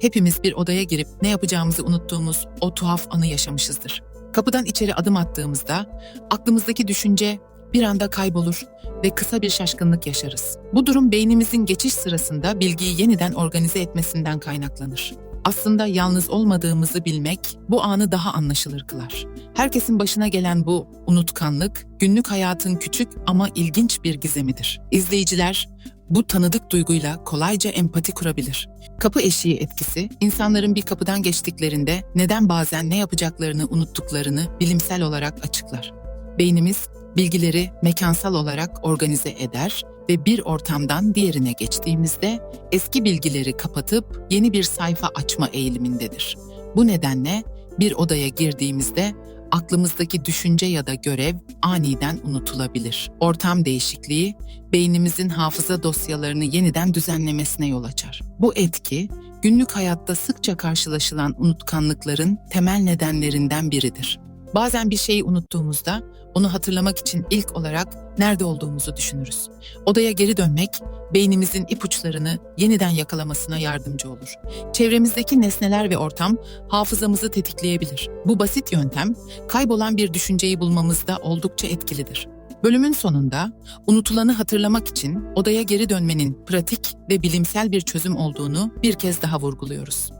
Hepimiz bir odaya girip ne yapacağımızı unuttuğumuz o tuhaf anı yaşamışızdır. Kapıdan içeri adım attığımızda aklımızdaki düşünce bir anda kaybolur ve kısa bir şaşkınlık yaşarız. Bu durum beynimizin geçiş sırasında bilgiyi yeniden organize etmesinden kaynaklanır. Aslında yalnız olmadığımızı bilmek bu anı daha anlaşılır kılar. Herkesin başına gelen bu unutkanlık günlük hayatın küçük ama ilginç bir gizemidir. İzleyiciler bu tanıdık duyguyla kolayca empati kurabilir. Kapı eşiği etkisi, insanların bir kapıdan geçtiklerinde neden bazen ne yapacaklarını unuttuklarını bilimsel olarak açıklar. Beynimiz bilgileri mekansal olarak organize eder ve bir ortamdan diğerine geçtiğimizde eski bilgileri kapatıp yeni bir sayfa açma eğilimindedir. Bu nedenle bir odaya girdiğimizde aklımızdaki düşünce ya da görev aniden unutulabilir. Ortam değişikliği beynimizin hafıza dosyalarını yeniden düzenlemesine yol açar. Bu etki günlük hayatta sıkça karşılaşılan unutkanlıkların temel nedenlerinden biridir. Bazen bir şeyi unuttuğumuzda onu hatırlamak için ilk olarak nerede olduğumuzu düşünürüz. Odaya geri dönmek beynimizin ipuçlarını yeniden yakalamasına yardımcı olur. Çevremizdeki nesneler ve ortam hafızamızı tetikleyebilir. Bu basit yöntem kaybolan bir düşünceyi bulmamızda oldukça etkilidir. Bölümün sonunda unutulanı hatırlamak için odaya geri dönmenin pratik ve bilimsel bir çözüm olduğunu bir kez daha vurguluyoruz.